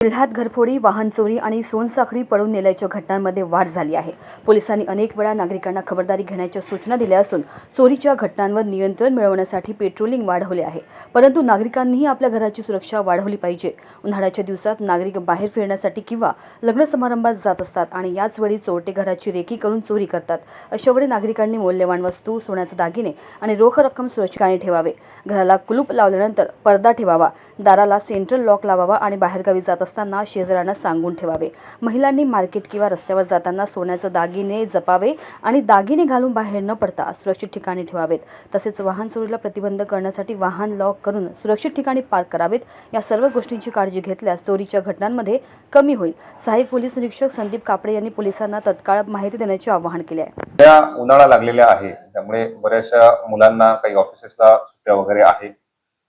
जिल्ह्यात घरफोडी वाहन चोरी आणि सोनसाखळी पळून नेल्याच्या घटनांमध्ये वाढ झाली आहे. पोलिसांनी अनेक वेळा नागरिकांना खबरदारी घेण्याच्या सूचना दिल्या असून चोरीच्या घटनांवर नियंत्रण मिळवण्यासाठी पेट्रोलिंग वाढवले आहे. परंतु नागरिकांनीही आपल्या घराची सुरक्षा वाढवली पाहिजे. उन्हाळ्याच्या दिवसात नागरिक बाहेर फिरण्यासाठी किंवा लग्न समारंभात जात असतात आणि याच वेळी चोरटे घराची रेकी करून चोरी करतात. अशा वेळी नागरिकांनी मौल्यवान वस्तू सोन्याचे दागिने आणि रोख रक्कम सुरक्षित ठेवावे. घराला कुलूप लावल्यानंतर पडदा ठेवावा. दाराला सेंट्रल लॉक लावावा आणि बाहेरगावी जात असताना शेजाऱ्यांना सांगून ठेवावे. महिलांनी मार्केट किंवा रस्त्यावर जाताना सोन्याचे दागिने जपावे आणि दागिने घालून बाहेर न पडता सुरक्षित ठिकाणी ठेवावेत. तसेच वाहन चोरीला प्रतिबंध करण्यासाठी वाहन लॉक करून सुरक्षित ठिकाणी पार्क करावेत. या सर्व गोष्टींची काळजी घेतल्यास चोरीच्या घटनांमध्ये कमी होईल. सहाय्यक पोलीस निरीक्षक संदीप कापडे यांनी पोलिसांना तत्काळ माहिती देण्याचे आवाहन केले आहे. उन्हाळा लागलेला आहे. त्यामुळे बऱ्याचशा मुलांना काही ऑफिसेसला सुट्ट्या वगैरे आहे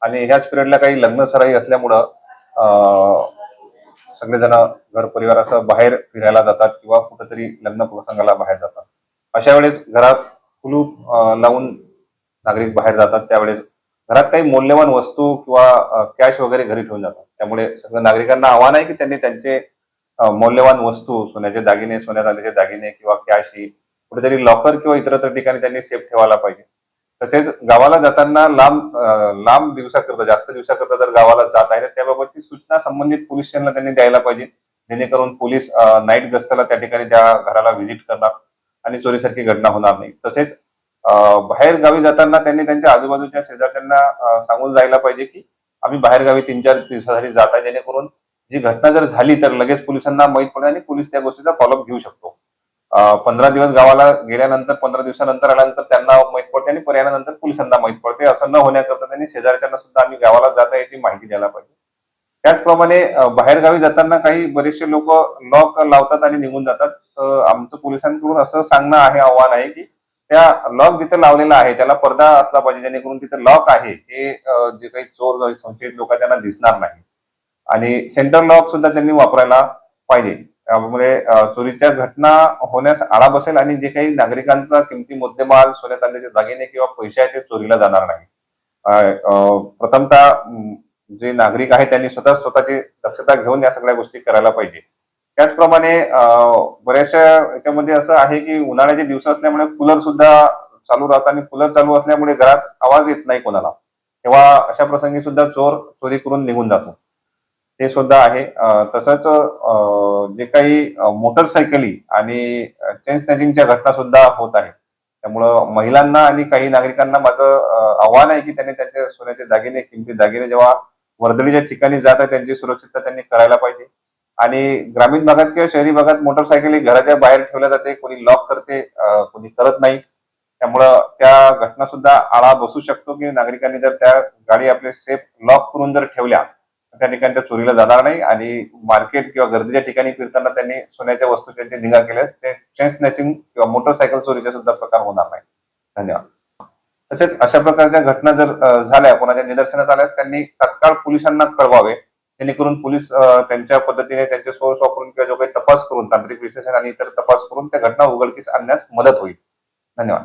आणि ह्याच पिरियडला काही लग्न सराई असल्यामुळं सगळेजण घर परिवारासह बाहेर फिरायला जातात किंवा कुठेतरी लग्न प्रसंगाला बाहेर जातात. अशा वेळेस घरात कुलूप लावून नागरिक बाहेर जातात. त्यावेळेस घरात काही मौल्यवान वस्तू किंवा कॅश वगैरे घरी ठेवून जातात. त्यामुळे सगळं नागरिकांना आव्हान आहे की त्यांनी त्यांचे मौल्यवान वस्तू सोन्याचे दागिने सोन्या चांदीचे दागिने किंवा कॅश ही कुठेतरी लॉकर किंवा इतरत्र ठिकाणी त्यांनी सेफ ठेवायला पाहिजे. तसेच गावाला जाताना लांब लांब दिवसाकरता जास्त दिवसाकरता जर गावाला जात आहे तर त्याबाबतची सूचना संबंधित पोलीस स्टेशनला त्यांनी द्यायला पाहिजे. जेणेकरून पोलीस नाईट गस्ताला त्या ठिकाणी त्या घराला व्हिजिट करणार आणि चोरीसारखी घटना होणार नाही. तसेच बाहेर गावी जाताना त्यांनी त्यांच्या आजूबाजूच्या शेजाऱ्यांना सांगून जायला पाहिजे की आम्ही बाहेर गावी तीन चार दिवसासाठी जात आहे. जेणेकरून जी घटना जर झाली तर लगेच पोलिसांना माहीत पडेल आणि पोलीस त्या गोष्टीचा फॉलोअप घेऊ शकतो. पंधरा दिवस गावाला गेल्यानंतर पंधरा दिवसानंतर आल्यानंतर त्यांना माहीत पडते आणि पर्यायानंतर पोलिसांना माहीत पडते. असं न होण्याकरता त्यांनी शेजारच्यांना सुद्धा आम्ही गावाला जाता याची माहिती द्यायला पाहिजे. त्याचप्रमाणे बाहेरगावी जाताना काही बरेचसे लोक लॉक लावतात आणि निघून जातात. आमचं पोलिसांकडून असं सांगणं आहे आव्हान आहे की त्या लॉक जिथे लावलेला आहे त्याला पडदा असला पाहिजे जेणेकरून तिथे लॉक आहे. हे जे काही चोर संशयित लोक त्यांना दिसणार नाही. आणि सेंटर लॉक सुद्धा त्यांनी वापरायला पाहिजे. त्यामुळे चोरीच्या घटना होण्यास आळा बसेल आणि जे काही नागरिकांचा किमती मुद्देमाल सोन्या चांदीचे दागिने किंवा पैसे आहेत ते चोरीला जाणार नाही. प्रथमतः जे नागरिक आहेत त्यांनी स्वतः स्वतःची दक्षता घेऊन या सगळ्या गोष्टी करायला पाहिजे. त्याचप्रमाणे बऱ्याचशा याच्यामध्ये असं आहे की उन्हाळ्याचे दिवस असल्यामुळे कूलर सुद्धा चालू राहतात आणि कूलर चालू असल्यामुळे घरात आवाज येत नाही कोणाला. तेव्हा अशा प्रसंगी सुद्धा चोर चोरी करून निघून जातो. ते सुद्धा आहे. तसंच जे काही मोटरसायकली आणि चेन स्नॅचिंगच्या घटना सुद्धा होत आहे त्यामुळं महिलांना आणि काही नागरिकांना माझं आव्हान आहे की त्यांनी त्यांच्या सोन्याचे दागिने किमती दागिने जेव्हा वर्दळीच्या ठिकाणी जात आहे त्यांची सुरक्षितता त्यांनी करायला पाहिजे. आणि ग्रामीण भागात किंवा शहरी भागात मोटरसायकली घराच्या बाहेर ठेवल्या जाते कोणी लॉक करते कोणी करत नाही. त्यामुळं त्या घटना सुद्धा आळा बसू शकतो की नागरिकांनी जर त्या गाडी आपले सेफ लॉक करून जर ठेवल्या त्या ठिकाणी त्या चोरीला जाणार नाही आणि मार्केट किंवा गर्दीच्या ठिकाणी फिरताना त्यांनी सोन्याच्या वस्तू त्यांची निगा केल्या. ते चेन स्नॅचिंग किंवा मोटरसायकल चोरीचा सुद्धा प्रकार होणार नाही. धन्यवाद. तसेच अशा प्रकारच्या घटना जर झाल्या कोणाच्या निदर्शनास आल्यास त्यांनी तत्काळ पोलिसांना कळवावे. जेणेकरून पोलीस त्यांच्या पद्धतीने त्यांचे सोर्स वापरून किंवा जो काही तपास करून तांत्रिक विश्लेषण आणि इतर तपास करून त्या घटना उघडकीस आणण्यास मदत होईल. धन्यवाद.